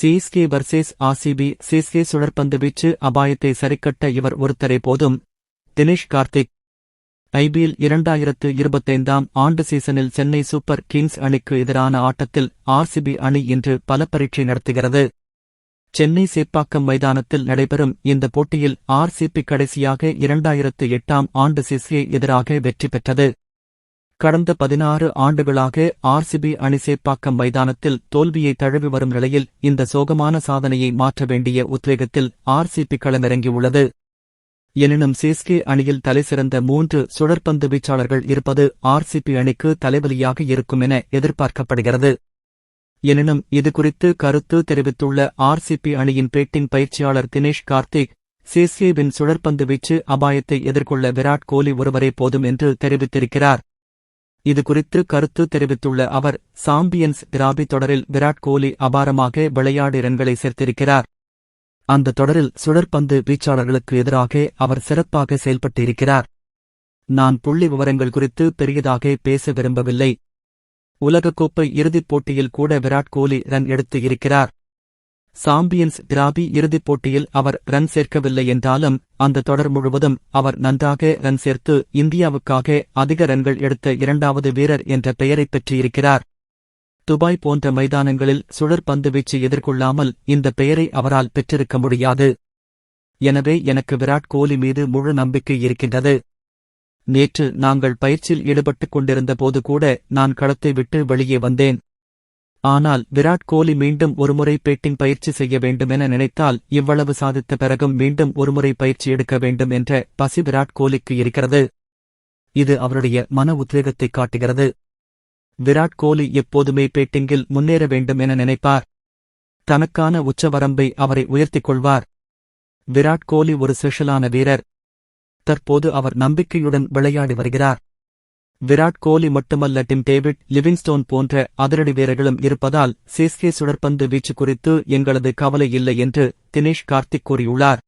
CSK வர்சேஸ் RCB CSK சுழற்பந்து வீச்சு அபாயத்தை சரிக்கட்ட இவர் ஒருத்தரே போதும். தினேஷ் கார்த்திக். ஐபிஎல் இரண்டாயிரத்து இருபத்தைந்தாம் ஆண்டு சீசனில் சென்னை சூப்பர் கிங்ஸ் அணிக்கு எதிரான ஆட்டத்தில் ஆர்சிபி அணி இன்று பல பரீட்சை நடத்துகிறது. சென்னை சேப்பாக்கம் மைதானத்தில் நடைபெறும் இந்த போட்டியில் ஆர்சிபி கடைசியாக இரண்டாயிரத்து எட்டாம் ஆண்டு சிசியை எதிராக வெற்றி பெற்றது. கடந்த பதினாறு ஆண்டுகளாக ஆர்சிபி அணி சேப்பாக்கம் மைதானத்தில் தோல்வியை தழுவி வரும் நிலையில் இந்த சோகமான சாதனையை மாற்ற வேண்டிய உத்வேகத்தில் ஆர்சிபி களமிறங்கியுள்ளது. எனினும் சிஎஸ்கே அணியில் தலைசிறந்த மூன்று சுழற்பந்து வீச்சாளர்கள் இருப்பது ஆர்சிபி அணிக்கு தலைவலியாக இருக்கும் என எதிர்பார்க்கப்படுகிறது. எனினும் இதுகுறித்து கருத்து தெரிவித்துள்ள ஆர்சிபி அணியின் பேட்டிங் பயிற்சியாளர் தினேஷ் கார்த்திக் சிஎஸ்கேவின் சுழற்பந்து வீச்சு அபாயத்தை எதிர்கொள்ள விராட் கோலி ஒருவரே போதும் என்று தெரிவித்திருக்கிறார். இதுகுறித்து கருத்து தெரிவித்துள்ள அவர் சாம்பியன்ஸ் டிராபி தொடரில் விராட் கோலி அபாரமாக விளையாடி ரன்களை சேர்த்திருக்கிறார். அந்த தொடரில் சுழற்பந்து வீச்சாளர்களுக்கு எதிராக அவர் சிறப்பாக செயல்பட்டிருக்கிறார். நான் புள்ளி விவரங்கள் குறித்து பெரியதாக பேச விரும்பவில்லை. உலகக்கோப்பை இறுதிப் போட்டியில் கூட விராட் கோலி ரன் எடுத்து இருக்கிறார். சாம்பியன்ஸ் டிராபி இறுதிப் போட்டியில் அவர் ரன் சேர்க்கவில்லை என்றாலும் அந்த தொடர் முழுவதும் அவர் நன்றாக ரன் சேர்த்து இந்தியாவுக்காக அதிக ரன்கள் எடுத்த இரண்டாவது வீரர் என்ற பெயரைப் பெற்றிருக்கிறார். துபாய் போன்ற மைதானங்களில் சுழற்பந்து வீச்சு எதிர்கொள்ளாமல் இந்த பெயரை அவரால் பெற்றிருக்க முடியாது. எனவே எனக்கு விராட் கோலி மீது முழு நம்பிக்கை இருக்கின்றது. நேற்று நாங்கள் பயிற்சியில் ஈடுபட்டுக் கொண்டிருந்த போது கூட நான் களத்தை விட்டு வெளியே வந்தேன். ஆனால் விராட் கோலி மீண்டும் ஒருமுறை பேட்டிங் பயிற்சி செய்ய வேண்டும் என நினைத்தால் இவ்வளவு சாதித்த பிறகும் மீண்டும் ஒருமுறை பயிற்சி எடுக்க வேண்டும் என்ற பசி விராட் கோலிக்கு இருக்கிறது. இது அவருடைய மன உத்வேகத்தை காட்டுகிறது. விராட் கோலி எப்போதுமே பேட்டிங்கில் முன்னேற வேண்டும் என நினைப்பார். தனக்கான உச்சவரம்பை அவரை உயர்த்திக் கொள்வார். விராட் கோலி ஒரு ஸ்பெஷலான வீரர். தற்போது அவர் நம்பிக்கையுடன் விளையாடி வருகிறார். விராட் கோலி மட்டுமல்ல டிம் டேவிட் லிவிங்ஸ்டோன் போன்ற அதிரடி வீரர்களும் இருப்பதால் சிஎஸ்கே சுழற்பந்து வீச்சு குறித்து எங்களது கவலை இல்லை என்று தினேஷ் கார்த்திக் கூறியுள்ளார்.